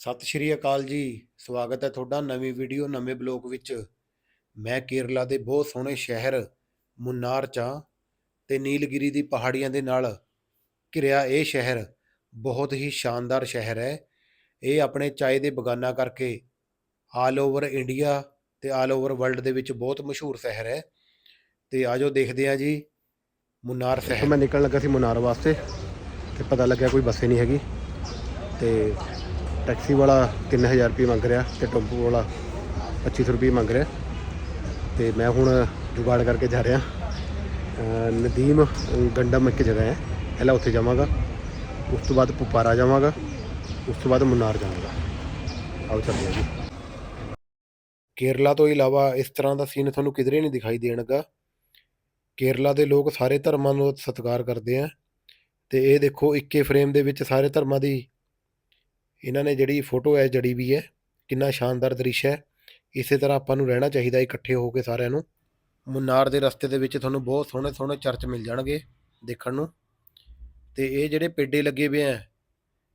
ਸਤਿ ਸ਼੍ਰੀ ਅਕਾਲ ਜੀ, ਸਵਾਗਤ ਹੈ ਤੁਹਾਡਾ ਨਵੀਂ ਵੀਡੀਓ ਨਵੇਂ ਬਲੌਗ ਵਿੱਚ। ਮੈਂ ਕੇਰਲਾ ਦੇ ਬਹੁਤ ਸੋਹਣੇ ਸ਼ਹਿਰ ਮੁਨਾਰ 'ਚ ਹਾਂ ਤੇ ਨੀਲਗਿਰੀ ਦੀ ਪਹਾੜੀਆਂ ਦੇ ਨਾਲ ਘਿਰਿਆ ਇਹ ਸ਼ਹਿਰ ਬਹੁਤ ਹੀ ਸ਼ਾਨਦਾਰ ਸ਼ਹਿਰ ਹੈ। ਇਹ ਆਪਣੇ ਚਾਏ ਦੇ ਬਗਾਨਾ ਕਰਕੇ ਆਲ ਓਵਰ ਇੰਡੀਆ ਤੇ ਆਲ ਓਵਰ ਵਰਲਡ ਦੇ ਵਿੱਚ ਬਹੁਤ ਮਸ਼ਹੂਰ ਸ਼ਹਿਰ ਹੈ। ਤੇ ਆਜੋ ਦੇਖਦੇ ਹਾਂ ਜੀ ਮੁਨਾਰ ਸ਼ਹਿਰ। ਮੈਂ ਨਿਕਲਣ ਲੱਗਾ ਸੀ ਮੁਨਾਰ ਵਾਸਤੇ ਤੇ ਪਤਾ ਲੱਗਿਆ ਕੋਈ ਬੱਸੇ ਨਹੀਂ ਹੈਗੀ। ਤੇ ਟੈਕਸੀ ਵਾਲਾ 3000 ਰੁਪਏ ਮੰਗ ਰਿਹਾ ਤੇ ਟੈਂਪੂ ਵਾਲਾ 2500 ਰੁਪਏ ਮੰਗ ਰਿਹਾ। ਤੇ ਮੈਂ ਹੁਣ ਜੁਗਾੜ ਕਰਕੇ ਜਾ ਰਿਹਾ। ਨਦੀਮ ਗੰਡਮ ਇੱਕ ਜਗ੍ਹਾ ਹੈ। ਪਹਿਲਾਂ ਉੱਥੇ ਜਾਵਾਂਗਾ। ਉਸ ਤੋਂ ਬਾਅਦ ਪੁਪਾਰਾ ਜਾਵਾਂਗਾ। ਉਸ ਤੋਂ ਬਾਅਦ ਮੁਨਾਰ ਜਾਵਾਂਗਾ। ਆਓ ਚੱਲਦੇ ਜੀ। ਕੇਰਲਾ ਤੋਂ ਇਲਾਵਾ ਇਸ ਤਰ੍ਹਾਂ ਦਾ ਸੀਨ ਤੁਹਾਨੂੰ ਕਿਧਰੇ ਨਹੀਂ ਦਿਖਾਈ ਦੇਣਗਾ। ਕੇਰਲਾ ਦੇ ਲੋਕ ਸਾਰੇ ਧਰਮਾਂ ਨੂੰ ਸਤਿਕਾਰ ਕਰਦੇ ਆ। ਤੇ ਇਹ ਦੇਖੋ, ਇੱਕੇ ਫਰੇਮ ਦੇ ਵਿੱਚ ਸਾਰੇ ਧਰਮਾਂ ਦੀ ਇਹਨਾਂ ਨੇ ਜਿਹੜੀ ਫੋਟੋ ਹੈ, ਜੜੀ ਵੀ ਹੈ, ਕਿੰਨਾ ਸ਼ਾਨਦਾਰ ਦ੍ਰਿਸ਼ ਹੈ। ਇਸੇ ਤਰ੍ਹਾਂ ਆਪਾਂ ਨੂੰ ਰਹਿਣਾ ਚਾਹੀਦਾ ਇਕੱਠੇ ਹੋ ਕੇ ਸਾਰਿਆਂ ਨੂੰ। ਮੁਨਾਰ ਦੇ ਰਸਤੇ ਦੇ ਵਿੱਚ ਤੁਹਾਨੂੰ ਬਹੁਤ ਸੋਹਣੇ ਸੋਹਣੇ ਚਰਚ ਮਿਲ ਜਾਣਗੇ ਦੇਖਣ ਨੂੰ। ਤੇ ਇਹ ਜਿਹੜੇ ਪੇਡੇ ਲੱਗੇ ਹੋਏ ਆ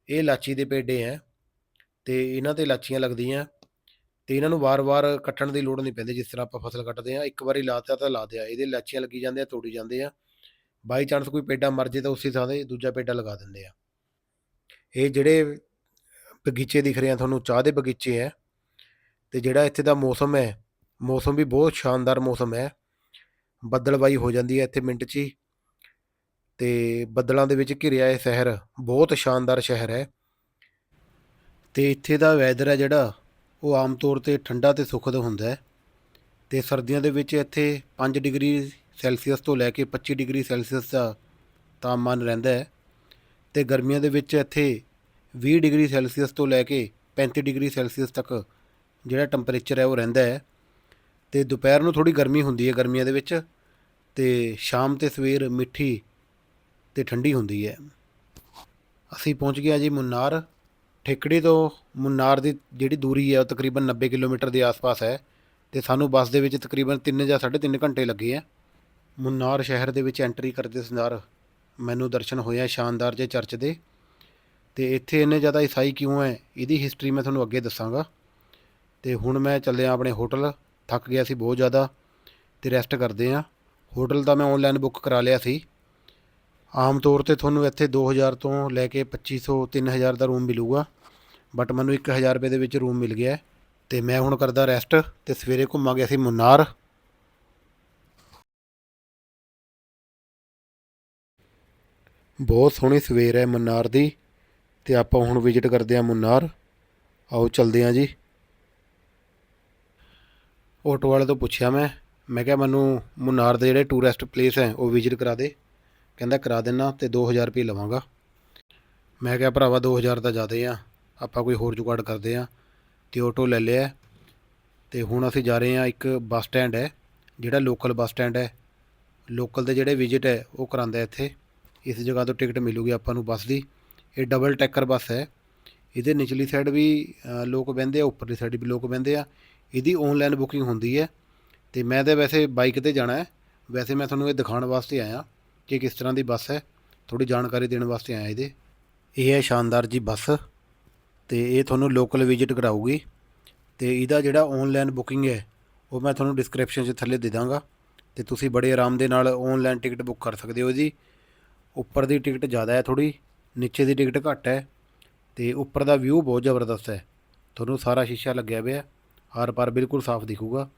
ਇਹ ਲਾਚੀ ਦੇ ਪੇਡੇ ਆ ਤੇ ਇਹਨਾਂ ਤੇ ਲਾਚੀਆਂ ਲੱਗਦੀਆਂ। ਤੇ ਇਹਨਾਂ ਨੂੰ ਵਾਰ-ਵਾਰ ਕੱਟਣ ਦੀ ਲੋੜ ਨਹੀਂ ਪੈਂਦੀ, ਜਿਸ ਤਰ੍ਹਾਂ ਆਪਾਂ ਫਸਲ ਕੱਟਦੇ ਆ ਇੱਕ ਵਾਰੀ ਲਾਤਾ ਤਾਂ ਲਾ ਦਿਆ। ਇਹਦੇ ਲਾਚੀਆਂ ਲੱਗੀ ਜਾਂਦੇ ਆ, ਤੋੜੀ ਜਾਂਦੇ ਆ। ਬਾਈ ਚਾਂਸ ਕੋਈ ਪੇਡਾ ਮਰ ਜੇ ਤਾਂ ਉਸੇ ਥਾਂ ਤੇ ਦੂਜਾ ਪੇਡਾ ਲਗਾ ਦਿੰਦੇ ਆ। ਇਹ ਜਿਹੜੇ ਬਗੀਚੇ ਦਿਖ ਰਹੇ ਆ, ਤੁਹਾਨੂੰ ਚਾਹ ਦੇ ਬਗੀਚੇ ਹੈ। ਤੇ ਜਿਹੜਾ ਇੱਥੇ ਦਾ ਮੌਸਮ ਹੈ, ਮੌਸਮ ਵੀ ਬਹੁਤ ਸ਼ਾਨਦਾਰ ਮੌਸਮ ਹੈ। ਬੱਦਲਬਾਈ ਹੋ ਜਾਂਦੀ ਹੈ ਇੱਥੇ ਮਿੰਟ 'ਚ ਹੀ। ਤੇ ਬੱਦਲਾਂ ਦੇ ਵਿੱਚ ਘਿਰਿਆ ਇਹ ਸ਼ਹਿਰ, ਬਹੁਤ ਸ਼ਾਨਦਾਰ ਸ਼ਹਿਰ ਹੈ। ਤੇ ਇੱਥੇ ਦਾ ਵੈਦਰ ਹੈ ਜਿਹੜਾ, ਉਹ ਆਮ ਤੌਰ ਤੇ ਠੰਡਾ ਤੇ ਸੁਖਦ ਹੁੰਦਾ ਹੈ। ਤੇ ਸਰਦੀਆਂ ਦੇ ਵਿੱਚ ਇੱਥੇ 5 ਡਿਗਰੀ ਸੈਲਸੀਅਸ ਤੋਂ ਲੈ ਕੇ 25 ਡਿਗਰੀ ਸੈਲਸੀਅਸ ਦਾ ਤਾਪਮਾਨ ਰਹਿੰਦਾ ਹੈ। ਤੇ ਗਰਮੀਆਂ ਦੇ ਵਿੱਚ ਇੱਥੇ 20 ਡਿਗਰੀ ਸੈਲਸੀਅਸ ਤੋਂ ਲੈ ਕੇ 35 ਡਿਗਰੀ ਸੈਲਸੀਅਸ ਤੱਕ ਜਿਹੜਾ ਟੈਂਪਰੇਚਰ ਹੈ ਉਹ ਰਹਿੰਦਾ ਹੈ। ਤੇ ਦੁਪਹਿਰ ਨੂੰ ਥੋੜੀ ਗਰਮੀ ਹੁੰਦੀ ਹੈ ਗਰਮੀਆਂ ਦੇ ਵਿੱਚ ਤੇ ਸ਼ਾਮ ਤੇ ਸਵੇਰ ਮਿੱਠੀ ਤੇ ਠੰਡੀ ਹੁੰਦੀ ਹੈ। ਅਸੀਂ ਪਹੁੰਚ ਗਏ ਹਾਂ ਜੀ ਮੁੰਨਾਰ। ਠੇਕੜੀ ਤੋਂ ਮੁਨਾਰ ਦੀ ਜਿਹੜੀ ਦੂਰੀ ਹੈ ਉਹ ਤਕਰੀਬਨ 90 ਕਿਲੋਮੀਟਰ ਦੇ ਆਸ-ਪਾਸ ਹੈ ਤੇ ਸਾਨੂੰ ਬੱਸ ਦੇ ਵਿੱਚ ਤਕਰੀਬਨ 3 ਜਾਂ 3.5 ਘੰਟੇ ਲੱਗੇ ਆ ਮੁਨਾਰ ਸ਼ਹਿਰ ਦੇ ਵਿੱਚ ਐਂਟਰੀ ਕਰਦੇ ਸੰਦਾਰ ਮੈਨੂੰ ਦਰਸ਼ਨ ਹੋਇਆ ਸ਼ਾਨਦਾਰ ਜੇ ਚਰਚ ਦੇ। ਤੇ ਇੱਥੇ ਇੰਨੇ ਜ਼ਿਆਦਾ ਈਸਾਈ ਕਿਉਂ ਹੈ ਇਹਦੀ ਹਿਸਟਰੀ ਮੈਂ ਤੁਹਾਨੂੰ ਅੱਗੇ ਦੱਸਾਂਗਾ। ਤੇ ਹੁਣ ਮੈਂ ਚੱਲਿਆ ਆਪਣੇ ਹੋਟਲ ਥੱਕ ਗਿਆ ਸੀ ਬਹੁਤ ਜ਼ਿਆਦਾ ਤੇ ਰੈਸਟ ਕਰਦੇ ਆ। ਹੋਟਲ ਤਾਂ ਮੈਂ ਆਨਲਾਈਨ ਬੁੱਕ ਕਰਾ ਲਿਆ ਸੀ। ਆਮ ਤੌਰ ਤੇ ਤੁਹਾਨੂੰ ਇੱਥੇ 2000 ਤੋਂ ਲੈ ਕੇ 2500 3000 ਦਾ ਰੂਮ ਮਿਲੂਗਾ। ਬਟ ਮੈਨੂੰ 1000 ਰੁਪਏ ਦੇ ਵਿੱਚ ਰੂਮ ਮਿਲ ਗਿਆ। ਹੈ ਤੇ ਮੈਂ ਹੁਣ ਕਰਦਾ ਰੈਸਟ ਤੇ ਸਵੇਰੇ ਘੁੰਮਾਂਗੇ ਅਸੀਂ ਮੁੰਨਾਰ। ਬਹੁਤ ਸੋਹਣੀ ਸਵੇਰ ਹੈ ਮਨਾਰ ਦੀ। ਤੇ ਆਪਾਂ ਹੁਣ ਵਿਜ਼ਿਟ ਕਰਦੇ ਹਾਂ ਮੁਨਾਰ। ਆਓ ਚੱਲਦੇ ਹਾਂ ਜੀ। ਆਟੋ ਵਾਲੇ ਤੋਂ ਪੁੱਛਿਆ ਮੈਂ। ਮੈਂ ਕਿਹਾ ਮੈਨੂੰ ਮੁਨਾਰ ਦੇ ਜਿਹੜੇ ਟੂਰਿਸਟ ਪਲੇਸ ਹੈ, ਉਹ ਵਿਜ਼ਿਟ ਕਰਾ ਦੇ। ਕਹਿੰਦਾ ਕਰਾ ਦੇਣਾ ਤੇ 2000 ਰੁਪਏ ਲਵਾਂਗਾ। ਮੈਂ ਕਿਹਾ ਭਰਾਵਾ 2000 ਤਾਂ ਜ਼ਿਆਦੇ ਆ। ਆਪਾਂ ਕੋਈ ਹੋਰ ਜੁਗਾੜ ਕਰਦੇ ਆ ਤੇ ਆਟੋ ਲੈ ਲਿਆ। ਤੇ ਹੁਣ ਅਸੀਂ ਜਾ ਰਹੇ ਹਾਂ ਇੱਕ ਬੱਸ ਸਟੈਂਡ ਹੈ, ਜਿਹੜਾ ਲੋਕਲ ਬੱਸ ਸਟੈਂਡ ਹੈ। ਲੋਕਲ ਦੇ ਜਿਹੜੇ ਵਿਜ਼ਿਟ ਹੈ, ਉਹ ਕਰਾਉਂਦਾ ਇੱਥੇ। ਇਸ ਜਗ੍ਹਾ ਤੋਂ ਟਿਕਟ ਮਿਲੂਗੀ ਆਪਾਂ ਨੂੰ ਬੱਸ ਦੀ। ਇਹ ਡਬਲ ਟੈਕਰ ਬੱਸ ਹੈ। ਇਹਦੇ ਨਿਚਲੀ ਸਾਈਡ ਵੀ ਲੋਕ ਬਹਿੰਦੇ ਆ, ਉੱਪਰਲੀ ਸਾਈਡ ਵੀ ਲੋਕ ਬਹਿੰਦੇ ਆ। ਇਹਦੀ ਆਨਲਾਈਨ ਬੁਕਿੰਗ ਹੁੰਦੀ ਹੈ। ਤੇ ਮੈਂ ਤਾਂ ਵੈਸੇ ਬਾਈਕ ਤੇ ਜਾਣਾ ਹੈ। ਵੈਸੇ ਮੈਂ ਤੁਹਾਨੂੰ ਇਹ ਦਿਖਾਉਣ ਵਾਸਤੇ ਆਇਆ ਕਿ ਕਿਸ ਤਰ੍ਹਾਂ ਦੀ ਬੱਸ ਹੈ। ਥੋੜੀ ਜਾਣਕਾਰੀ ਦੇਣ ਵਾਸਤੇ ਆਇਆ ਇਹਦੇ। ਇਹ ਹੈ ਸ਼ਾਨਦਾਰ ਜੀ ਬੱਸ। ਤੇ ਇਹ ਤੁਹਾਨੂੰ ਲੋਕਲ ਵਿਜ਼ਿਟ ਕਰਾਊਗੀ। ਤੇ ਇਹਦਾ ਜਿਹੜਾ ਆਨਲਾਈਨ ਬੁਕਿੰਗ ਹੈ, ਉਹ ਮੈਂ ਤੁਹਾਨੂੰ ਡਿਸਕ੍ਰਿਪਸ਼ਨ 'ਚ ਥੱਲੇ ਦੇ ਦਾਂਗਾ। ਤੇ ਤੁਸੀਂ ਬੜੇ ਆਰਾਮ ਦੇ ਨਾਲ ਆਨਲਾਈਨ ਟਿਕਟ ਬੁੱਕ ਕਰ ਸਕਦੇ ਹੋ ਇਹਦੀ ਉੱਪਰ ਦੀ ਟਿਕਟ ਜ਼ਿਆਦਾ ਹੈ ਥੋੜੀ ਨੀਚੇ ਦੀ ਟਿਕਟ ਘੱਟ ਹੈ ਤੇ ਉੱਪਰ ਦਾ ਵਿਊ ਬਹੁਤ ਜ਼ਬਰਦਸਤ ਹੈ। ਤੁਹਾਨੂੰ ਸਾਰਾ ਸ਼ੀਸ਼ਾ ਲੱਗਿਆ ਹੋਇਆ ਹਰ ਪਾਰ ਬਿਲਕੁਲ ਸਾਫ਼ ਦਿਖੂਗਾ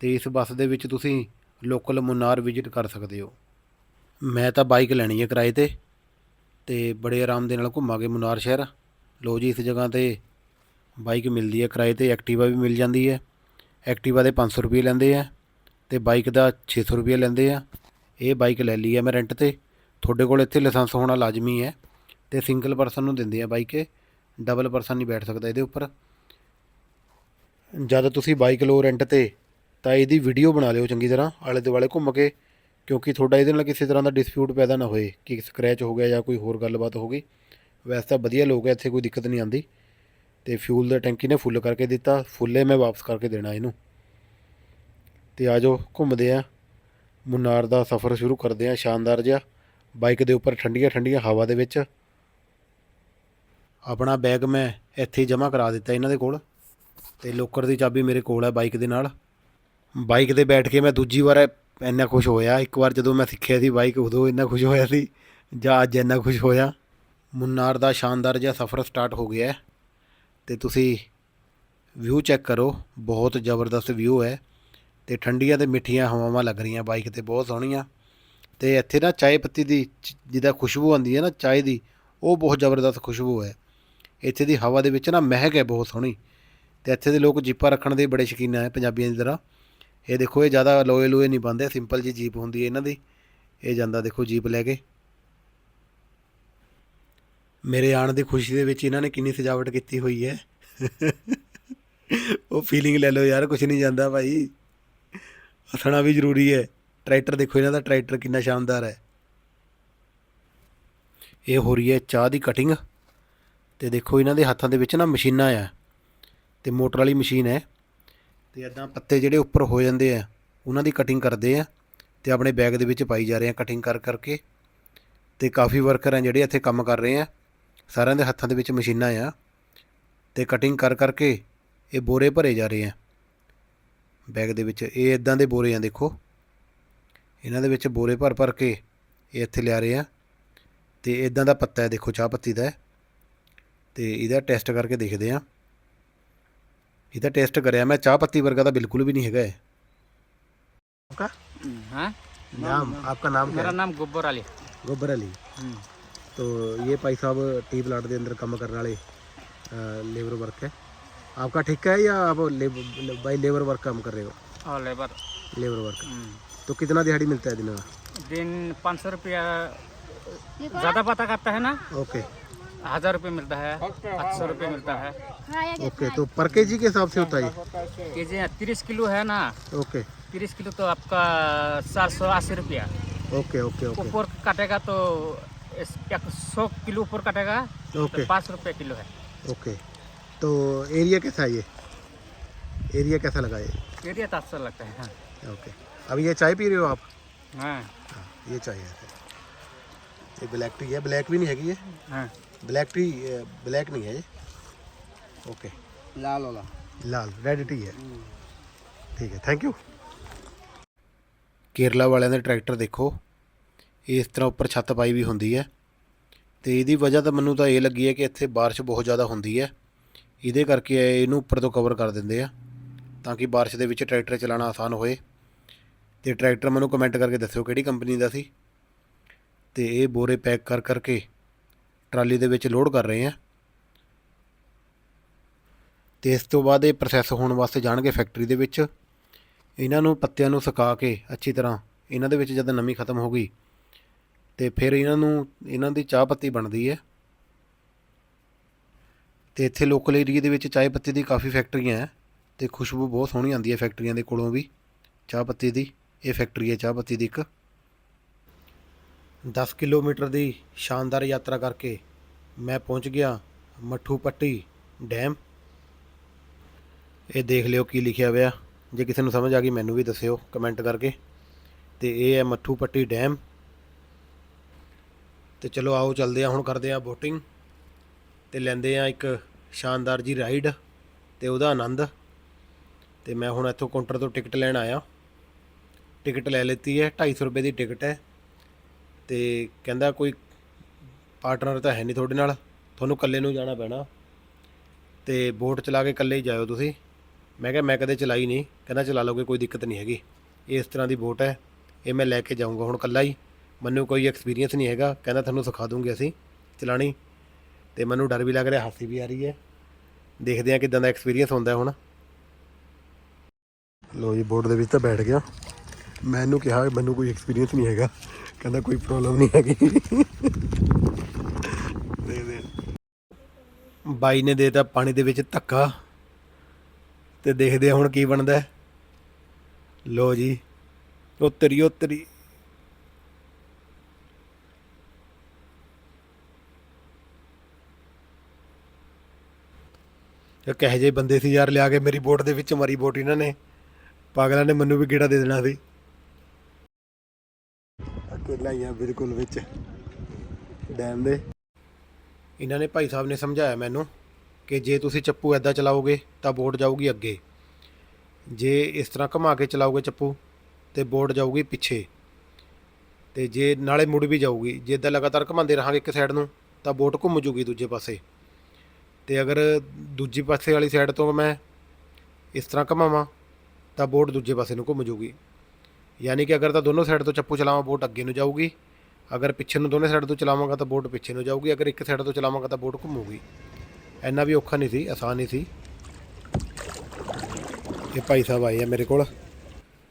ਤੇ ਇਸ ਬੱਸ ਦੇ ਵਿੱਚ ਤੁਸੀਂ ਲੋਕਲ ਮੁਨਾਰ ਵਿਜ਼ਿਟ ਕਰ ਸਕਦੇ ਹੋ। ਮੈਂ ਤਾਂ ਬਾਈਕ ਲੈਣੀ ਹੈ ਕਿਰਾਏ ਤੇ ਤੇ ਬੜੇ ਆਰਾਮ ਦੇ ਨਾਲ ਘੁੰਮਾਂਗੇ ਮੁਨਾਰ ਸ਼ਹਿਰ। ਲੋ ਜੀ, ਇਸ ਜਗ੍ਹਾ ਤੇ ਬਾਈਕ ਮਿਲਦੀ ਹੈ ਕਿਰਾਏ ਤੇ, ਐਕਟਿਵਾ ਵੀ ਮਿਲ ਜਾਂਦੀ ਹੈ। ਐਕਟਿਵਾ ਦੇ 500 ਰੁਪਏ ਲੈਂਦੇ ਆ ਤੇ ਬਾਈਕ ਦਾ 600 ਰੁਪਏ ਲੈਂਦੇ ਆ। ਇਹ ਬਾਈਕ ਲੈ ਲਈ ਹੈ ਮੈਂ ਰੈਂਟ ਤੇ। ਤੁਹਾਡੇ ਕੋਲ ਇੱਥੇ ਲਾਇਸੈਂਸ ਹੋਣਾ ਲਾਜ਼ਮੀ ਹੈ। ਤੇ ਸਿੰਗਲ ਪਰਸਨ ਨੂੰ ਦਿੰਦੇ ਆ ਬਾਈਕ ਇਹ ਡਬਲ ਪਰਸਨ ਨਹੀਂ ਬੈਠ ਸਕਦਾ ਇਹਦੇ ਉੱਪਰ। ਜਦ ਤੁਸੀਂ ਬਾਈਕ ਲਓ ਰੈਂਟ ਤੇ, ਤਾਂ ਇਹਦੀ ਵੀਡੀਓ ਬਣਾ ਲਿਓ ਚੰਗੀ ਤਰ੍ਹਾਂ, ਆਲੇ ਦੁਆਲੇ ਘੁੰਮ ਕੇ, ਕਿਉਂਕਿ ਤੁਹਾਡਾ ਇਹਦੇ ਨਾਲ ਕਿਸੇ ਤਰ੍ਹਾਂ ਦਾ ਡਿਸਪਿਊਟ ਪੈਦਾ ਨਾ ਹੋਏ, ਕਿ ਸਕ੍ਰੈਚ ਹੋ ਗਿਆ ਜਾਂ ਕੋਈ ਹੋਰ ਗੱਲਬਾਤ ਹੋ ਗਈ। ਵੈਸੇ ਤਾਂ ਵਧੀਆ ਲੋਕ ਹੈ ਇੱਥੇ ਕੋਈ ਦਿੱਕਤ ਨਹੀਂ ਆਉਂਦੀ। ਤੇ ਫਿਊਲ ਦਾ ਟੈਂਕੀ ਨੇ ਫੁੱਲ ਕਰਕੇ ਦਿੱਤਾ ਫੁੱਲੇ ਮੈਂ ਵਾਪਸ ਕਰਕੇ ਦੇਣਾ ਇਹਨੂੰ। ਤੇ ਆਜੋ ਘੁੰਮਦੇ ਆ। ਮੁਨਾਰ ਦਾ ਸਫ਼ਰ ਸ਼ੁਰੂ ਕਰਦੇ ਆ, ਸ਼ਾਨਦਾਰ ਜਿਹਾ। ਬਾਈਕ ਦੇ ਉੱਪਰ ਠੰਡੀਆਂ ਠੰਡੀਆਂ ਹਵਾ ਦੇ ਵਿੱਚ। ਆਪਣਾ ਬੈਗ ਮੈਂ ਇੱਥੇ ਜਮ੍ਹਾਂ ਕਰਾ ਦਿੱਤਾ ਇਹਨਾਂ ਦੇ ਕੋਲ ਤੇ ਲੋਕਰ ਦੀ ਚਾਬੀ ਮੇਰੇ ਕੋਲ ਹੈ ਬਾਈਕ ਦੇ ਨਾਲ। ਬਾਈਕ ਤੇ ਬੈਠ ਕੇ ਮੈਂ ਦੂਜੀ ਵਾਰ ਇੰਨਾ ਖੁਸ਼ ਹੋਇਆ। ਇੱਕ ਵਾਰ ਜਦੋਂ ਮੈਂ ਸਿੱਖਿਆ ਸੀ ਬਾਈਕ ਉਦੋਂ ਇੰਨਾ ਖੁਸ਼ ਹੋਇਆ ਸੀ, ਜਾਂ ਅੱਜ ਇੰਨਾ ਖੁਸ਼ ਹੋਇਆ। ਮੁੰਨਾਰ ਦਾ ਸ਼ਾਨਦਾਰ ਜਿਹਾ ਸਫ਼ਰ ਸਟਾਰਟ ਹੋ ਗਿਆ ਹੈ ਤੇ ਤੁਸੀਂ ਵਿਊ ਚੈੱਕ ਕਰੋ, ਬਹੁਤ ਜ਼ਬਰਦਸਤ ਵਿਊ ਹੈ ਤੇ ਠੰਡੀਆਂ ਤੇ ਮਿੱਠੀਆਂ ਹਵਾਵਾਂ ਲੱਗ ਰਹੀਆਂ ਬਾਈਕ ਤੇ, ਬਹੁਤ ਸੋਹਣੀਆਂ। ਤੇ ਇੱਥੇ ਨਾ ਚਾਏ ਪੱਤੀ ਦੀ ਚ- ਜਿਹਦਾ ਖੁਸ਼ਬੂ ਆਉਂਦੀ ਹੈ ਨਾ ਚਾਏ ਦੀ, ਉਹ ਬਹੁਤ ਜ਼ਬਰਦਸਤ ਖੁਸ਼ਬੂ ਹੈ। ਇੱਥੇ ਦੀ ਹਵਾ ਦੇ ਵਿੱਚ ਨਾ ਮਹਿਕ ਹੈ ਬਹੁਤ ਸੋਹਣੀ ਤੇ ਇੱਥੇ ਦੇ ਲੋਕ ਜੀਪਾਂ ਰੱਖਣ ਦੇ ਬੜੇ ਸ਼ੌਕੀਨ ਹੈ ਪੰਜਾਬੀਆਂ ਦੀ ਤਰ੍ਹਾਂ। ਇਹ ਦੇਖੋ, ਇਹ ਜ਼ਿਆਦਾ ਲੋਏ ਲੋਏ ਨਹੀਂ ਬੰਦੇ ਸਿੰਪਲ ਜੀ ਜੀਪ ਹੁੰਦੀ ਹੈ ਇਹਨਾਂ ਦੀ। ਇਹ ਜਾਂਦਾ ਦੇਖੋ ਜੀਪ ਲੈ ਕੇ। ਮੇਰੇ ਆਉਣ ਦੀ ਖੁਸ਼ੀ ਦੇ ਵਿੱਚ ਇਹਨਾਂ ਨੇ ਕਿੰਨੀ ਸਜਾਵਟ ਕੀਤੀ ਹੋਈ ਹੈ। ਉਹ ਫੀਲਿੰਗ ਲੈ ਲਓ ਯਾਰ ਕੁਝ ਨਹੀਂ ਜਾਂਦਾ ਭਾਈ। ਹੱਸਣਾ ਵੀ ਜ਼ਰੂਰੀ ਹੈ। ਟਰੈਕਟਰ ਦੇਖੋ, ਇਹਨਾਂ ਦਾ ਟਰੈਕਟਰ ਕਿੰਨਾ ਸ਼ਾਨਦਾਰ ਹੈ। ਇਹ ਹੋ ਰਹੀ ਹੈ ਚਾਹ ਦੀ ਕਟਿੰਗ ਤੇ ਦੇਖੋ ਇਹਨਾਂ ਦੇ ਹੱਥਾਂ ਦੇ ਵਿੱਚ ਨਾ ਮਸ਼ੀਨਾਂ ਆ ਤੇ ਮੋਟਰ ਵਾਲੀ ਮਸ਼ੀਨ ਹੈ ਤੇ ਇਦਾਂ ਪੱਤੇ ਜਿਹੜੇ ਉੱਪਰ ਹੋ ਜਾਂਦੇ ਆ, ਉਹਨਾਂ ਦੀ ਕਟਿੰਗ ਕਰਦੇ ਆ ਤੇ ਆਪਣੇ ਬੈਗ ਦੇ ਵਿੱਚ ਪਾਈ ਜਾ ਰਹੇ ਆ ਕਟਿੰਗ ਕਰ ਕਰਕੇ ਤੇ ਕਾਫੀ ਵਰਕਰ ਆ ਜਿਹੜੇ ਇੱਥੇ ਕੰਮ ਕਰ ਰਹੇ ਆ, ਸਾਰਿਆਂ ਦੇ ਹੱਥਾਂ ਦੇ ਵਿੱਚ ਮਸ਼ੀਨਾਂ ਆ ਤੇ ਕਟਿੰਗ ਕਰ ਕਰਕੇ ਇਹ ਬੋਰੇ ਭਰੇ ਜਾ ਰਹੇ ਆ। ਬੈਗ ਦੇ ਵਿੱਚ ਇਹ ਇਦਾਂ ਦੇ ਬੋਰੇ ਆ ਦੇਖੋ, ਇਹਨਾਂ ਦੇ ਵਿੱਚ ਬੋਰੇ ਭਰ ਭਰ ਕੇ ਇਹ ਇੱਥੇ ਲਿਆ ਰਹੇ ਆ ਤੇ ਇਦਾਂ ਦਾ ਪੱਤਾ ਹੈ ਦੇਖੋ ਚਾਹ ਪੱਤੀ ਦਾ ਹੈ। ਤੇ ਇਹਦਾ ਟੈਸਟ ਕਰਕੇ ਦੇਖਦੇ ਆ ਇਹਦਾ ਟੈਸਟ ਕਰਿਆ ਮੈਂ ਚਾਹ ਪੱਤੀ ਵਰਗਾ ਤਾਂ ਬਿਲਕੁਲ ਵੀ ਨਹੀਂ ਹੈਗਾ ਇਹ आपका हाँ नाम आपका नाम क्या मेरा है नाम गुब्बर अली गोबर अली तो ये भाई साहब टी प्लांट के अंदर काम करने वाले लेबर वर्क है आपका ठेका है या आप बाई लेबर वर्क काम कर रहे हो और लेबर लेबर वर्क तो कितना दिहाड़ी मिलता है दिन का दिन पाँच सौ रुपया ज़्यादा पता करता है ना ओके हज़ार रुपये मिलता है आठ सौ रुपये मिलता है। ओके तो पर के जी के हिसाब से होता है के जी तीस किलो है ना। ओके। तीस किलो तो आपका चार सौ अस्सी रुपया। Okay okay okay. ऊपर काटेगा तो सौ किलो ऊपर काटेगा ओके। तो पाँच रुपये किलो है। ओके। तो एरिया कैसा है ये? एरिया कैसा लगा ये? एरिया तो अच्छा लगता है हाँ। ओके। अब ये चाय पी रहे हो आप? हाँ। हाँ ये चाय है। ये ब्लैक टी है ब्लैक भी नहीं हैगी ये? हाँ। ब्लैक टी ब्लैक नहीं है ये ओके लाल वाला ਲਾਲ ਰੈਡ ਟੀ ਹੈ ਠੀਕ ਹੈ ਥੈਂਕ ਯੂ ਕੇਰਲਾ ਵਾਲਿਆਂ ਦੇ ਟਰੈਕਟਰ ਦੇਖੋ ਇਸ ਤਰ੍ਹਾਂ ਉੱਪਰ ਛੱਤ ਪਾਈ ਵੀ ਹੁੰਦੀ ਹੈ ਤੇ ਇਹਦੀ ਵਜ੍ਹਾ ਤਾਂ ਮੈਨੂੰ ਤਾਂ ਇਹ ਲੱਗੀ ਹੈ ਕਿ ਇੱਥੇ بارش ਬਹੁਤ ਜ਼ਿਆਦਾ ਹੁੰਦੀ ਹੈ ਇਹਦੇ ਕਰਕੇ ਇਹਨੂੰ ਉੱਪਰ ਤੋਂ ਕਵਰ ਕਰ ਦਿੰਦੇ ਆ ਤਾਂ ਕਿ بارش ਦੇ ਵਿੱਚ ਟਰੈਕਟਰ ਚਲਾਉਣਾ ਆਸਾਨ ਹੋਏ ਤੇ ਟਰੈਕਟਰ ਮੈਨੂੰ ਕਮੈਂਟ ਕਰਕੇ ਦੱਸਿਓ ਕਿਹੜੀ ਕੰਪਨੀ ਦਾ ਸੀ ਤੇ ਇਹ ਬੋਰੇ ਪੈਕ ਕਰ ਕਰਕੇ ਟਰਾਲੀ ਦੇ ਵਿੱਚ ਲੋਡ ਕਰ ਰਹੇ ਆ। ਤੇ ਇਸ ਤੋਂ ਬਾਅਦ ਇਹ ਪ੍ਰੋਸੈਸ ਹੋਣ ਵਾਸਤੇ ਜਾਣਗੇ ਫੈਕਟਰੀ ਦੇ ਵਿੱਚ। ਇਹਨਾਂ ਨੂੰ ਪੱਤਿਆਂ ਨੂੰ ਸੁਕਾ ਕੇ ਅੱਛੀ ਤਰ੍ਹਾਂ ਇਹਨਾਂ ਦੇ ਵਿੱਚ ਜਦ ਨਮੀ ਖਤਮ ਹੋ ਗਈ, ਤੇ ਫਿਰ ਇਹਨਾਂ ਨੂੰ, ਇਹਨਾਂ ਦੀ ਚਾਹ ਪੱਤੀ ਬਣਦੀ ਹੈ। ਤੇ ਇੱਥੇ ਲੋਕਲ ਏਰੀਆ ਦੇ ਵਿੱਚ ਚਾਹ ਪੱਤੀ ਦੀ ਕਾਫੀ ਫੈਕਟਰੀਆਂ ਹੈ, ਤੇ ਖੁਸ਼ਬੂ ਬਹੁਤ ਸੋਹਣੀ ਆਉਂਦੀ ਹੈ ਫੈਕਟਰੀਆਂ ਦੇ ਕੋਲੋਂ ਵੀ। ਚਾਹ ਪੱਤੀ ਦੀ, ਇਹ ਫੈਕਟਰੀ ਹੈ ਚਾਹ ਪੱਤੀ ਦੀ ਇੱਕ। 10 ਕਿਲੋਮੀਟਰ ਦੀ ਸ਼ਾਨਦਾਰ ਯਾਤਰਾ ਕਰਕੇ ਮੈਂ ਪਹੁੰਚ ਗਿਆ ਮੱਠੂ ਪੱਟੀ ਡੈਮ। ਇਹ ਦੇਖ ਲਿਓ ਕੀ ਲਿਖਿਆ ਹੋਇਆ। ਜੇ ਕਿਸੇ ਨੂੰ ਸਮਝ ਆ ਗਈ ਮੈਨੂੰ ਵੀ ਦੱਸਿਓ ਕਮੈਂਟ ਕਰਕੇ। ਤੇ ਇਹ ਹੈ ਮੱਠੂ ਪੱਟੀ ਡੈਮ। ਤੇ ਚਲੋ ਆਓ ਚੱਲਦੇ ਆ ਹੁਣ ਕਰਦੇ ਆ ਬੋਟਿੰਗ। ਤੇ ਲੈਂਦੇ ਆ ਇੱਕ ਸ਼ਾਨਦਾਰ ਜੀ ਰਾਈਡ ਤੇ ਉਹਦਾ ਆਨੰਦ। ਤੇ ਮੈਂ ਹੁਣ ਇੱਥੋਂ ਕਾਊਂਟਰ ਤੋਂ ਟਿਕਟ ਲੈਣ ਆਇਆ। ਟਿਕਟ ਲੈ ਲਿੱਤੀ ਹੈ 250 ਰੁਪਏ ਦੀ ਟਿਕਟ ਹੈ। ਤੇ ਕਹਿੰਦਾ ਕੋਈ ਪਾਰਟਨਰ ਤਾਂ ਹੈ ਨਹੀਂ ਤੁਹਾਡੇ ਨਾਲ, ਤੁਹਾਨੂੰ ਇਕੱਲੇ ਨੂੰ ਜਾਣਾ ਪੈਣਾ। ਤੇ ਬੋਟ ਚਲਾ ਕੇ ਇਕੱਲੇ ਹੀ ਜਾਇਓ ਤੁਸੀਂ। ਮੈਂ ਕਿਹਾ, ਮੈਂ ਕਦੇ ਚਲਾਈ ਨਹੀਂ। ਕਹਿੰਦਾ, ਚਲਾ ਲਓਗੇ, ਕੋਈ ਦਿੱਕਤ ਨਹੀਂ ਹੈਗੀ। ਇਹ ਇਸ ਤਰ੍ਹਾਂ ਦੀ ਬੋਟ ਹੈ। ਇਹ ਮੈਂ ਲੈ ਕੇ ਜਾਊਂਗਾ ਹੁਣ ਇਕੱਲਾ ਹੀ। ਮੈਨੂੰ ਕੋਈ ਐਕਸਪੀਰੀਅੰਸ ਨਹੀਂ ਹੈਗਾ। ਕਹਿੰਦਾ, ਤੁਹਾਨੂੰ ਸਿਖਾ ਦੂੰਗੇ ਅਸੀਂ ਚਲਾਣੀ। ਤੇ ਮੈਨੂੰ ਡਰ ਵੀ ਲੱਗ ਰਿਹਾ, ਹਾਸੀ ਵੀ ਆ ਰਹੀ ਹੈ। ਦੇਖਦੇ ਹਾਂ ਕਿਦਾਂ ਦਾ ਐਕਸਪੀਰੀਅੰਸ ਹੁੰਦਾ ਹੁਣ। ਲੋ ਜੀ, ਬੋਟ ਦੇ ਵਿੱਚ ਤਾਂ ਬੈਠ ਗਿਆ। ਮੈਨੂੰ ਕਿਹਾ, ਮੈਨੂੰ ਕੋਈ ਐਕਸਪੀਰੀਅੰਸ ਨਹੀਂ ਹੈਗਾ। ਕਹਿੰਦਾ ਕੋਈ ਪ੍ਰੋਬਲਮ ਨਹੀਂ ਹੈਗੀ। ਦੇ ਦੇ। ਬਾਈ ਨੇ ਦੇਤਾ ਪਾਣੀ ਦੇ ਵਿੱਚ ਧੱਕਾ। ਤੇ ਦੇਖਦੇ ਆ ਹੁਣ ਕੀ ਬਣਦਾ ਲੋ ਜੀ, ਉਤਰੀ ਉਤਰੀ। ਇਹ ਕਹੇ ਜੇ ਬੰਦੇ ਸੀ ਯਾਰ, ਲਿਆ ਕੇ ਮੇਰੀ ਬੋਟ ਦੇ ਵਿੱਚ ਮਾਰੀ ਬੋਟ ਇਹਨਾਂ ਨੇ। ਪਾਗਲਾਂ ਨੇ ਮੈਨੂੰ ਵੀ ਗੇੜਾ ਦੇ ਦੇਣਾ ਸੀ। ਅਕੇਲਾ ਹੀ ਆ ਬਿਲਕੁਲ ਵਿੱਚ। ਡੈਮ ਦੇ। ਇਹਨਾਂ ਨੇ ਭਾਈ ਸਾਹਿਬ ਨੇ ਸਮਝਾਇਆ ਮੈਨੂੰ ਕਿ ਜੇ ਤੁਸੀਂ ਚੱਪੂ ਐਦਾਂ ਚਲਾਓਗੇ ਤਾਂ ਬੋਟ ਜਾਊਗੀ ਅੱਗੇ। ਜੇ ਇਸ ਤਰ੍ਹਾਂ ਘੁਮਾ ਕੇ ਚਲਾਓਗੇ ਚੱਪੂ, ਤੇ ਬੋਟ ਜਾਊਗੀ ਪਿੱਛੇ। ਤੇ ਜੇ ਨਾਲੇ ਮੁੜ ਵੀ ਜਾਊਗੀ, ਜੇ ਇਦਾਂ ਲਗਾਤਾਰ ਘੁਮਾਉਂਦੇ ਰਹਾਂਗੇ ਇੱਕ ਸਾਈਡ ਨੂੰ, ਤਾਂ ਬੋਟ ਘੁੰਮ ਜੂਗੀ ਦੂਜੇ ਪਾਸੇ। ਤੇ ਅਗਰ ਦੂਜੀ ਪਾਸੇ ਵਾਲੀ ਸਾਈਡ ਤੋਂ ਮੈਂ ਇਸ ਤਰ੍ਹਾਂ ਘੁਮਾਵਾਂ, ਤਾਂ ਬੋਟ ਦੂਜੇ ਪਾਸੇ ਨੂੰ ਘੁੰਮ ਜੂਗੀ। ਯਾਨੀ ਕਿ ਅਗਰ ਤਾਂ ਦੋਨੋਂ ਸਾਈਡ ਤੋਂ ਚੱਪੂ ਚਲਾਵਾਂ ਬੋਟ ਅੱਗੇ ਨੂੰ ਜਾਊਗੀ। ਅਗਰ ਪਿੱਛੇ ਨੂੰ ਦੋਨੇ ਸਾਈਡ ਤੋਂ ਚਲਾਵਾਂਗਾ ਤਾਂ ਬੋਟ ਪਿੱਛੇ ਨੂੰ ਜਾਊਗੀ। ਅਗਰ ਇੱਕ ਸਾਈਡ ਤੋਂ ਚਲਾਵਾਂਗਾ ਤਾਂ ਬੋਟ ਘੁੰਮੂਗੀ। ਇੰਨਾ ਵੀ ਔਖਾ ਨਹੀਂ ਸੀ, ਆਸਾਨ ਹੀ ਸੀ। ਇਹ ਭਾਈ ਸਾਹਿਬ ਆਏ ਆ ਮੇਰੇ ਕੋਲ।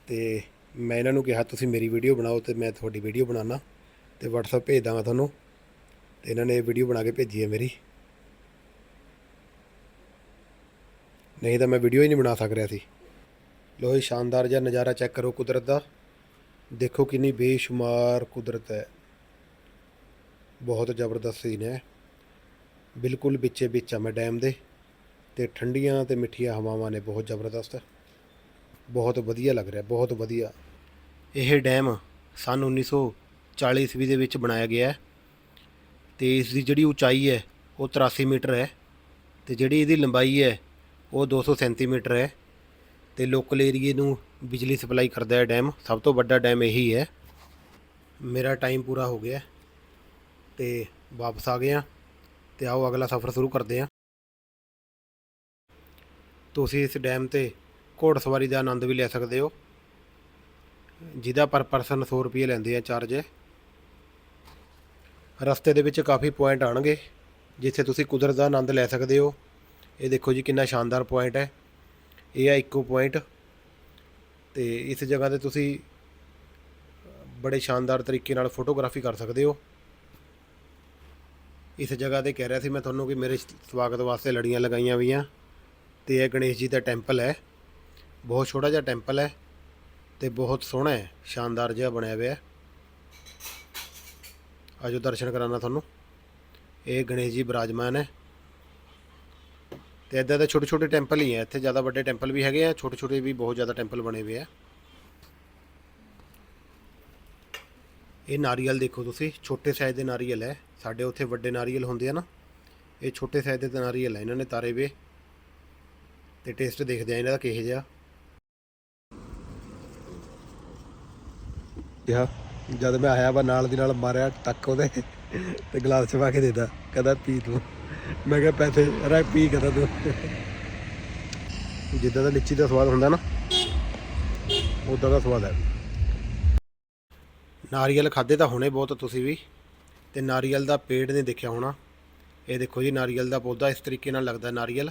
ਤੇ ਮੈਂ ਇਹਨਾਂ ਨੂੰ ਕਿਹਾ, ਤੁਸੀਂ ਮੇਰੀ ਵੀਡੀਓ ਬਣਾਓ ਤੇ ਮੈਂ ਤੁਹਾਡੀ ਵੀਡੀਓ ਬਣਾਉਣਾ ਤੇ WhatsApp ਭੇਜ ਦਾਂਗਾ ਤੁਹਾਨੂੰ। ਤੇ ਇਹਨਾਂ ਨੇ ਇਹ ਵੀਡੀਓ ਬਣਾ ਕੇ ਭੇਜੀ ਹੈ ਮੇਰੀ। ਨਹੀਂ ਤਾਂ ਮੈਂ ਵੀਡੀਓ ਹੀ ਨਹੀਂ ਬਣਾ ਸਕ ਰਿਹਾ ਸੀ। ਲੋ ਇਹ ਸ਼ਾਨਦਾਰ ਜਿਹਾ ਨਜ਼ਾਰਾ ਚੈੱਕ ਕਰੋ ਕੁਦਰਤ ਦਾ। ਦੇਖੋ ਕਿੰਨੀ ਬੇਸ਼ੁਮਾਰ ਕੁਦਰਤ ਹੈ। ਬਹੁਤ ਜ਼ਬਰਦਸਤ ਸੀਨ ਹੈ। ਬਿਲਕੁਲ ਵਿੱਚੇ ਵਿੱਚ ਆ ਮੈਂ ਡੈਮ ਦੇ ਤੇ ਠੰਡੀਆਂ ਤੇ ਮਿੱਠੀਆਂ ਹਵਾਵਾਂ ਨੇ, ਬਹੁਤ ਜ਼ਬਰਦਸਤ। ਬਹੁਤ ਵਧੀਆ ਲੱਗ ਰਿਹਾ, ਬਹੁਤ ਵਧੀਆ। ਇਹ ਡੈਮ ਸਨ 1940 ਈਸਵੀ ਦੇ ਵਿੱਚ ਬਣਾਇਆ ਗਿਆ ਹੈ ਤੇ ਇਸ ਦੀ ਜਿਹੜੀ ਉਚਾਈ ਹੈ, ਉਹ 83 ਮੀਟਰ ਹੈ ਤੇ ਜਿਹੜੀ ਇਹਦੀ ਲੰਬਾਈ ਹੈ, ਉਹ 237 ਮੀਟਰ ਹੈ। ਤੇ ਲੋਕਲ ਏਰੀਏ ਨੂੰ ਬਿਜਲੀ ਸਪਲਾਈ ਕਰਦਾ ਹੈ ਡੈਮ ਸਭ ਤੋਂ ਵੱਡਾ ਡੈਮ ਇਹੀ ਹੈ। ਮੇਰਾ ਟਾਈਮ ਪੂਰਾ ਹੋ ਗਿਆ ਤੇ ਵਾਪਸ ਆ ਗਏ ਹਾਂ ਤੇ ਆਓ ਅਗਲਾ ਸਫ਼ਰ ਸ਼ੁਰੂ ਕਰਦੇ ਹਾਂ। ਤੁਸੀਂ ਇਸ ਡੈਮ ਤੇ ਘੋੜ ਸਵਾਰੀ ਦਾ ਆਨੰਦ ਵੀ ਲੈ ਸਕਦੇ ਹੋ। ਜਿਹਦਾ ਪਰ ਪਰਸਨ 100 ਰੁਪਏ ਲੈਂਦੇ ਆ ਚਾਰਜ ਰਸਤੇ ਦੇ ਵਿੱਚ ਕਾਫੀ ਪੁਆਇੰਟ ਆਣਗੇ ਜਿੱਥੇ ਤੁਸੀਂ ਕੁਦਰਤ ਦਾ ਆਨੰਦ ਲੈ ਸਕਦੇ ਹੋ। ਇਹ ਦੇਖੋ ਜੀ ਕਿੰਨਾ ਸ਼ਾਨਦਾਰ ਪੁਆਇੰਟ ਹੈ। ਇਹ ਆ ਇੱਕੋ ਪੁਆਇੰਟ ਤੇ ਇਸ ਜਗ੍ਹਾ ਤੇ ਤੁਸੀਂ ਬੜੇ ਸ਼ਾਨਦਾਰ ਤਰੀਕੇ ਨਾਲ ਫੋਟੋਗ੍ਰਾਫੀ ਕਰ ਸਕਦੇ ਹੋ। ਇਸ ਜਗ੍ਹਾ ਤੇ ਕਹਿ ਰਿਹਾ ਸੀ ਮੈਂ ਤੁਹਾਨੂੰ ਕਿ ਮੇਰੇ ਸਵਾਗਤ ਵਾਸਤੇ ਲੜੀਆਂ ਲਗਾਈਆਂ ਹੋਈਆਂ ਤੇ ਇਹ ਗਣੇਸ਼ ਜੀ ਦਾ ਟੈਂਪਲ ਹੈ। ਬਹੁਤ ਛੋਟਾ ਜਿਹਾ ਟੈਂਪਲ ਹੈ ਤੇ ਬਹੁਤ ਸੋਹਣਾ ਹੈ, ਸ਼ਾਨਦਾਰ ਜਿਹਾ ਬਣਿਆ ਹੋਇਆ ਹੈ। ਆਜੋ ਦਰਸ਼ਨ ਕਰਾਉਣਾ ਤੁਹਾਨੂੰ। ਇਹ ਗਣੇਸ਼ ਜੀ ਬਿਰਾਜਮਾਨ ਹੈ। ਤੇ ਇੱਦਾਂ ਦੇ ਛੋਟੇ ਛੋਟੇ ਟੈਂਪਲ ਹੀ ਹੈ ਇੱਥੇ ਜ਼ਿਆਦਾ ਵੱਡੇ ਟੈਂਪਲ ਵੀ ਹੈਗੇ ਆ, ਛੋਟੇ ਛੋਟੇ ਵੀ ਬਹੁਤ ਜ਼ਿਆਦਾ ਟੈਂਪਲ ਬਣੇ ਹੋਏ ਆ। ਇਹ ਨਾਰੀਅਲ ਦੇਖੋ ਤੁਸੀਂ, ਛੋਟੇ ਸਾਈਜ਼ ਦੇ ਨਾਰੀਅਲ ਹੈ। ਸਾਡੇ ਉੱਥੇ ਵੱਡੇ ਨਾਰੀਅਲ ਹੁੰਦੇ ਆ ਨਾ, ਇਹ ਛੋਟੇ ਸਾਈਜ਼ ਦੇ ਨਾਰੀਅਲ ਹੈ ਇਹਨਾਂ ਨੇ ਤਾਰੇ ਵੇ। ਤੇ ਟੇਸਟ ਦੇਖਦੇ ਆ ਇਹਨਾਂ ਦਾ ਕਿਹੋ ਜਿਹਾ। ਕਿਹਾ, ਜਦ ਮੈਂ ਆਇਆ ਵਾ ਨਾਲ ਦੀ ਨਾਲ ਮਾਰਿਆ ਟੱਕ ਉਹਦੇ, ਤੇ ਗਲਾਸ ਚ ਪਾ ਕੇ ਦੇਦਾ ਕਹਿੰਦਾ, ਪੀ ਤੂੰ। ਮੈਂ ਕਿਹਾ ਪੈਸੇ ਰਾ ਪੀ ਕਹਿੰਦਾ ਤੂੰ ਜਿੱਦਾਂ ਦਾ ਲਿੱਚੀ ਦਾ ਸਵਾਦ ਹੁੰਦਾ ਨਾ ਉਦਾਂ ਦਾ ਸਵਾਦ ਹੈ। ਨਾਰੀਅਲ ਖਾਦੇ ਤਾਂ ਹੋਣੇ ਬਹੁਤ ਤੁਸੀਂ ਵੀ, ਤੇ ਨਾਰੀਅਲ ਦਾ ਪੇੜ ਨਹੀਂ ਦੇਖਿਆ ਹੋਣਾ। ਇਹ ਦੇਖੋ ਜੀ, ਨਾਰੀਅਲ ਦਾ ਪੌਦਾ ਇਸ ਤਰੀਕੇ ਨਾਲ ਲੱਗਦਾ ਨਾਰੀਅਲ,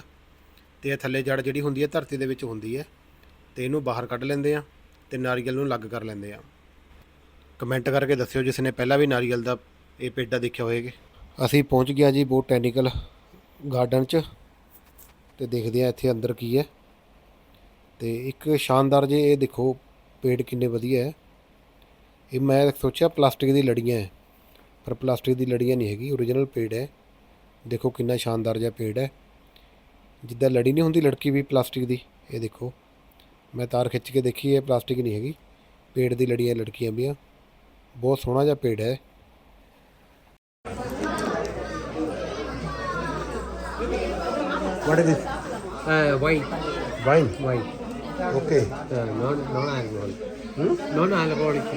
ਤੇ ਇਹ ਥੱਲੇ ਜੜ ਜਿਹੜੀ ਹੁੰਦੀ ਹੈ, ਧਰਤੀ ਦੇ ਵਿੱਚ ਹੁੰਦੀ ਹੈ, ਤੇ ਇਹਨੂੰ ਬਾਹਰ ਕੱਢ ਲੈਂਦੇ ਆ ਤੇ ਨਾਰੀਅਲ ਨੂੰ ਅਲੱਗ ਕਰ ਲੈਂਦੇ ਆ ਕਮੈਂਟ ਕਰਕੇ ਦੱਸਿਓ ਜਿਸ ਨੇ ਪਹਿਲਾਂ ਵੀ ਨਾਰੀਅਲ ਦਾ ਇਹ ਪੇਡਾ ਦੇਖਿਆ ਹੋਵੇਗਾ ਅਸੀਂ ਪਹੁੰਚ ਗਿਆ ਜੀ ਬੋਟੈਨੀਕਲ ਗਾਰਡਨ 'ਚ ਤੇ ਦੇਖਦੇ ਆ ਇੱਥੇ ਅੰਦਰ ਕੀ ਹੈ। ਤੇ ਇੱਕ ਸ਼ਾਨਦਾਰ ਜੇ ਇਹ ਦੇਖੋ, ਪੇੜ ਕਿੰਨੇ ਵਧੀਆ ਹੈ। ਇਹ ਮੈਂ ਸੋਚਿਆ ਪਲਾਸਟਿਕ ਦੀ ਲੜੀਆਂ ਹੈ, ਪਰ ਪਲਾਸਟਿਕ ਦੀ ਲੜੀਆਂ ਨਹੀਂ ਹੈਗੀ ਓਰੀਜਨਲ ਪੇੜ ਹੈ। ਦੇਖੋ ਕਿੰਨਾ ਸ਼ਾਨਦਾਰ ਜਿਹਾ ਪੇੜ ਹੈ। ਜਿੱਦਾਂ ਲੜੀ ਨਹੀਂ ਹੁੰਦੀ ਲੜਕੀ ਵੀ ਪਲਾਸਟਿਕ ਦੀ, ਇਹ ਦੇਖੋ। ਮੈਂ ਤਾਰ ਖਿੱਚ ਕੇ ਦੇਖੀ, ਇਹ ਪਲਾਸਟਿਕ ਨਹੀਂ ਹੈਗੀ। ਪੇੜ ਦੀ ਲੜੀਆਂ ਲੜਕੀਆਂ ਵੀ ਆ ਬਹੁਤ ਸੋਹਣਾ ਜਿਹਾ ਪੇੜ ਹੈ। What is this Uh, wine, wine wine. Okay Uh, non, non-alcoholic. Non-alcoholic.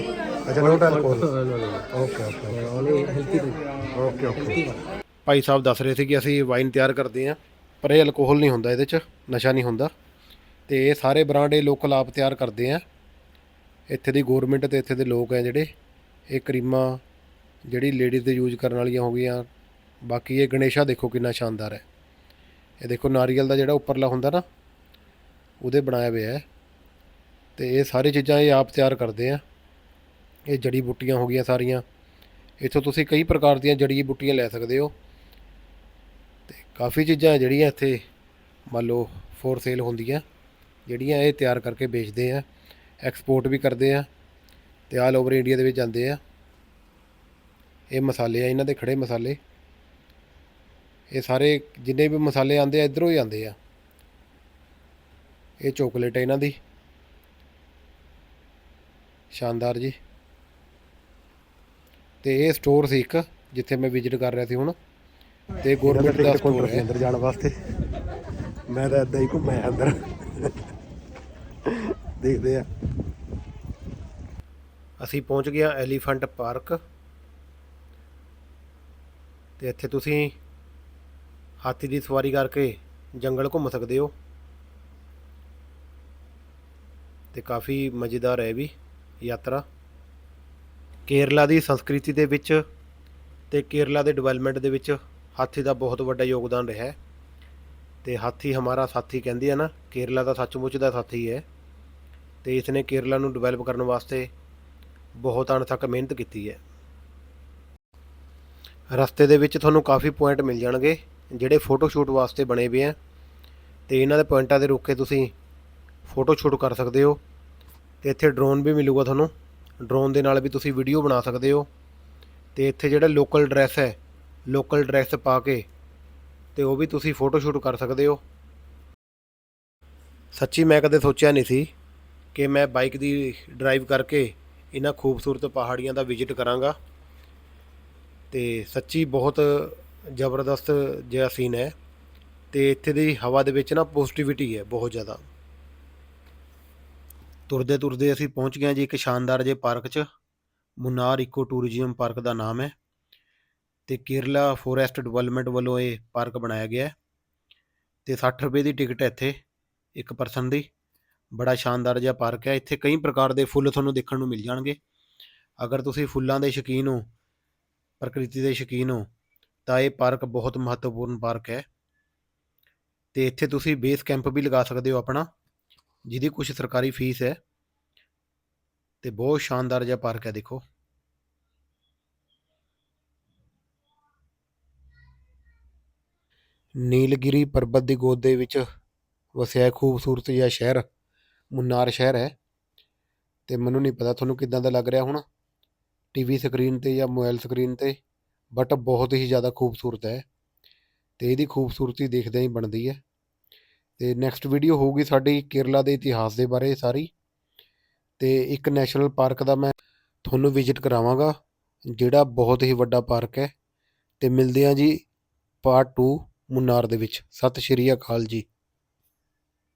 ਅੱਛਾ not no. Okay okay Uh, only healthy drink. Okay okay Healthy one. Bhai Sahib ਦੱਸ ਰਹੇ ਸੀ ਕਿ ਅਸੀਂ ਵਾਈਨ ਤਿਆਰ ਕਰਦੇ ਹਾਂ ਪਰ ਇਹ ਅਲਕੋਹਲ ਨਹੀਂ ਹੁੰਦਾ ਇਹਦੇ 'ਚ ਨਸ਼ਾ ਨਹੀਂ ਹੁੰਦਾ ਤੇ ਇਹ ਸਾਰੇ ਬ੍ਰਾਂਡ ਇਹ ਲੋਕਲ ਆਪ ਤਿਆਰ ਕਰਦੇ ਆ ਇੱਥੇ ਦੀ ਗਵਰਨਮੈਂਟ ਤੇ ਇੱਥੇ ਦੇ ਲੋਕ ਆ ਜਿਹੜੇ ਇਹ ਕਰੀਮਾਂ ਜਿਹੜੀ ਲੇਡੀਜ਼ ਦੇ ਯੂਜ਼ ਕਰਨ ਵਾਲੀਆਂ ਹੋ ਗਈਆਂ ਬਾਕੀ ਇਹ ਗਣੇਸ਼ਾ ਦੇਖੋ ਕਿੰਨਾ ਸ਼ਾਨਦਾਰ ਹੈ ਇਹ ਦੇਖੋ ਨਾਰੀਅਲ ਦਾ ਜਿਹੜਾ ਉੱਪਰਲਾ ਹੁੰਦਾ ਨਾ, ਉਹਦੇ ਬਣਾਇਆ ਹੋਇਆ ਹੈ। ਤੇ ਇਹ ਸਾਰੀ ਚੀਜ਼ਾਂ ਇਹ ਆਪ ਤਿਆਰ ਕਰਦੇ ਆ। ਇਹ ਜੜੀ ਬੂਟੀਆਂ ਹੋ ਗਈਆਂ ਸਾਰੀਆਂ। ਇੱਥੋਂ ਤੁਸੀਂ ਕਈ ਪ੍ਰਕਾਰ ਦੀਆਂ ਜੜੀ ਬੂਟੀਆਂ ਲੈ ਸਕਦੇ ਹੋ। ਤੇ ਕਾਫੀ ਚੀਜ਼ਾਂ ਜਿਹੜੀਆਂ ਇੱਥੇ, ਮੰਨ ਲਓ ਫੋਰ ਸੇਲ ਹੁੰਦੀਆਂ। ਜਿਹੜੀਆਂ ਇਹ ਤਿਆਰ ਕਰਕੇ ਵੇਚਦੇ ਆ। ਐਕਸਪੋਰਟ ਵੀ ਕਰਦੇ ਆ। ਤੇ ਆਲ ਓਵਰ ਇੰਡੀਆ ਦੇ ਵਿੱਚ ਜਾਂਦੇ ਆ। ਇਹ ਮਸਾਲੇ ਆ, ਇਹਨਾਂ ਦੇ ਖੜੇ ਮਸਾਲੇ। ਇਹ ਸਾਰੇ ਜਿੰਨੇ ਵੀ ਮਸਾਲੇ ਆਉਂਦੇ ਆ ਇਧਰੋਂ ਹੀ ਆਉਂਦੇ ਆ। ਇਹ ਚੋਕਲੇਟ ਹੈ ਇਹਨਾਂ ਦੀ। ਸ਼ਾਨਦਾਰ ਜੀ। ਤੇ ਇਹ ਸਟੋਰ ਸੀ ਇੱਕ ਜਿੱਥੇ ਮੈਂ ਵਿਜ਼ਿਟ ਕਰ ਰਿਹਾ ਸੀ ਹੁਣ। ਤੇ ਗਵਰਨਮੈਂਟ ਦਾ ਸਟੋਰ ਹੈ। ਅੰਦਰ ਜਾਣ ਵਾਸਤੇ। ਮੈਂ ਤਾਂ ਏਦਾਂ ਹੀ ਘੁੰਮਿਆ ਅੰਦਰ। ਦੇਖਦੇ ਆ। ਅਸੀਂ ਪਹੁੰਚ ਗਏ ਐਲੀਫੈਂਟ ਪਾਰਕ ਤੇ ਇੱਥੇ ਤੁਸੀਂ ਹਾਥੀ ਦੀ ਸਵਾਰੀ ਕਰਕੇ ਜੰਗਲ ਘੁੰਮ ਸਕਦੇ ਹੋ। ਤੇ ਕਾਫੀ ਮਜ਼ੇਦਾਰ ਹੈ ਵੀ ਯਾਤਰਾ। ਕੇਰਲਾ ਦੀ ਸੰਸਕ੍ਰਿਤੀ ਦੇ ਵਿੱਚ ਤੇ ਕੇਰਲਾ ਦੇ ਡਿਵੈਲਪਮੈਂਟ ਦੇ ਵਿੱਚ ਹਾਥੀ ਦਾ ਬਹੁਤ ਵੱਡਾ ਯੋਗਦਾਨ ਰਿਹਾ ਹੈ। ਤੇ ਹਾਥੀ ਹਮਾਰਾ ਸਾਥੀ ਕਹਿੰਦੇ ਆ ਨਾ, ਕੇਰਲਾ ਦਾ ਸੱਚਮੁੱਚ ਦਾ ਸਾਥੀ ਹੈ। ਤੇ ਇਸ ਨੇ ਕੇਰਲਾ ਨੂੰ ਡਿਵੈਲਪ ਕਰਨ ਵਾਸਤੇ ਬਹੁਤ ਅਣਥੱਕ ਮਿਹਨਤ ਕੀਤੀ ਹੈ। ਰਸਤੇ ਦੇ ਵਿੱਚ ਤੁਹਾਨੂੰ ਕਾਫੀ ਪੁਆਇੰਟ ਮਿਲ ਜਾਣਗੇ। ਜਿਹੜੇ ਫੋਟੋ ਸ਼ੂਟ ਵਾਸਤੇ ਬਣੇ ਪਏ ਆ, ਤੇ ਇਹਨਾਂ ਦੇ ਪੁਆਇੰਟਾਂ 'ਤੇ ਰੁੱਕ ਕੇ ਤੁਸੀਂ ਫੋਟੋ ਸ਼ੂਟ ਕਰ ਸਕਦੇ ਹੋ, ਤੇ ਇੱਥੇ ਡਰੋਨ ਵੀ ਮਿਲੂਗਾ ਤੁਹਾਨੂੰ ਡਰੋਨ ਦੇ ਨਾਲ ਵੀ ਤੁਸੀਂ ਵੀਡੀਓ ਬਣਾ ਸਕਦੇ ਹੋ, ਤੇ ਇੱਥੇ ਜਿਹੜਾ ਲੋਕਲ ਡਰੈਸ ਹੈ ਲੋਕਲ ਡਰੈਸ ਪਾ ਕੇ, ਤੇ ਉਹ ਵੀ ਤੁਸੀਂ ਫੋਟੋ ਸ਼ੂਟ ਕਰ ਸਕਦੇ ਹੋ। ਸੱਚੀ ਮੈਂ ਕਦੇ ਸੋਚਿਆ ਨਹੀਂ ਸੀ ਕਿ ਮੈਂ ਬਾਈਕ ਦੀ ਡਰਾਈਵ ਕਰਕੇ ਇਹਨਾਂ ਖੂਬਸੂਰਤ ਪਹਾੜੀਆਂ ਦਾ ਵਿਜ਼ਿਟ ਕਰਾਂਗਾ, ਤੇ ਸੱਚੀ ਬਹੁਤ ਜ਼ਬਰਦਸਤ ਜਿਹਾ ਸੀਨ ਹੈ ਤੇ ਇੱਥੇ ਦੀ ਹਵਾ ਦੇ ਵਿੱਚ ਨਾ ਪੋਜ਼ਿਟਿਵਿਟੀ ਹੈ ਬਹੁਤ ਜ਼ਿਆਦਾ। ਤੁਰਦੇ ਤੁਰਦੇ ਅਸੀਂ ਪਹੁੰਚ ਗਏ ਹਾਂ ਜੀ ਇੱਕ ਸ਼ਾਨਦਾਰ ਜੇ ਪਾਰਕ 'ਚ। ਮੁਨਾਰ ਇਕੋ ਟੂਰਿਜ਼ਮ ਪਾਰਕ ਦਾ ਨਾਮ ਹੈ ਤੇ ਕੇਰਲਾ ਫੋਰੈਸਟ ਡਿਵੈਲਪਮੈਂਟ ਵੱਲੋਂ ਇਹ ਪਾਰਕ ਬਣਾਇਆ ਗਿਆ ਹੈ। ਤੇ 60 ਰੁਪਏ ਦੀ ਟਿਕਟ ਹੈ ਇੱਥੇ ਇੱਕ ਪਰਸਨ ਦੀ। ਬੜਾ ਸ਼ਾਨਦਾਰ ਜਿਹਾ ਪਾਰਕ ਹੈ। ਇੱਥੇ ਕਈ ਪ੍ਰਕਾਰ ਦੇ ਫੁੱਲ ਤੁਹਾਨੂੰ ਦੇਖਣ ਨੂੰ ਮਿਲ ਜਾਣਗੇ। ਅਗਰ ਤੁਸੀਂ ਫੁੱਲਾਂ ਦੇ ਸ਼ੌਕੀਨ ਹੋ, ਪ੍ਰਕਿਰਤੀ ਦੇ ਸ਼ੌਕੀਨ ਹੋ ਤਾਂ ਇਹ ਪਾਰਕ ਬਹੁਤ ਮਹੱਤਵਪੂਰਨ ਪਾਰਕ ਹੈ। ਤੇ ਇੱਥੇ ਤੁਸੀਂ ਬੇਸ ਕੈਂਪ ਵੀ ਲਗਾ ਸਕਦੇ ਹੋ ਆਪਣਾ, ਜਿਹਦੀ ਕੁਝ ਸਰਕਾਰੀ ਫੀਸ ਹੈ। ਤੇ ਬਹੁਤ ਸ਼ਾਨਦਾਰ ਜਿਹਾ ਪਾਰਕ ਹੈ, ਦੇਖੋ। ਨੀਲਗਿਰੀ ਪਰਬਤ ਦੀ ਗੋਦ ਦੇ ਵਿੱਚ ਵਸਿਆ ਖੂਬਸੂਰਤ ਜਿਹਾ ਸ਼ਹਿਰ, ਮੁਨਾਰ ਸ਼ਹਿਰ ਹੈ। ਤੇ ਮੈਨੂੰ ਨਹੀਂ ਪਤਾ ਤੁਹਾਨੂੰ ਕਿੱਦਾਂ ਦਾ ਲੱਗ ਰਿਹਾ ਹੁਣ। ਟੀਵੀ ਸਕਰੀਨ ਤੇ ਜਾਂ ਮੋਬਾਈਲ ਸਕਰੀਨ ਤੇ। ਬਟ ਬਹੁਤ ਹੀ ਜ਼ਿਆਦਾ ਖੂਬਸੂਰਤ ਹੈ ਤੇ ਇਹਦੀ ਖੂਬਸੂਰਤੀ ਦੇਖਦਿਆਂ ਹੀ ਬਣਦੀ ਹੈ। ਤੇ ਨੈਕਸਟ ਵੀਡੀਓ ਹੋਊਗੀ ਸਾਡੀ ਕੇਰਲਾ ਦੇ ਇਤਿਹਾਸ ਦੇ ਬਾਰੇ ਸਾਰੀ। ਤੇ ਇੱਕ ਨੈਸ਼ਨਲ ਪਾਰਕ ਦਾ ਮੈਂ ਤੁਹਾਨੂੰ ਵਿਜ਼ਿਟ ਕਰਾਵਾਂਗਾ, ਜਿਹੜਾ ਬਹੁਤ ਹੀ ਵੱਡਾ ਪਾਰਕ ਹੈ। ਤੇ ਮਿਲਦੇ ਹਾਂ ਜੀ ਪਾਰਟ 2 ਮੁਨਾਰ ਦੇ ਵਿੱਚ। ਸਤਿ ਸ਼੍ਰੀ ਅਕਾਲ ਜੀ।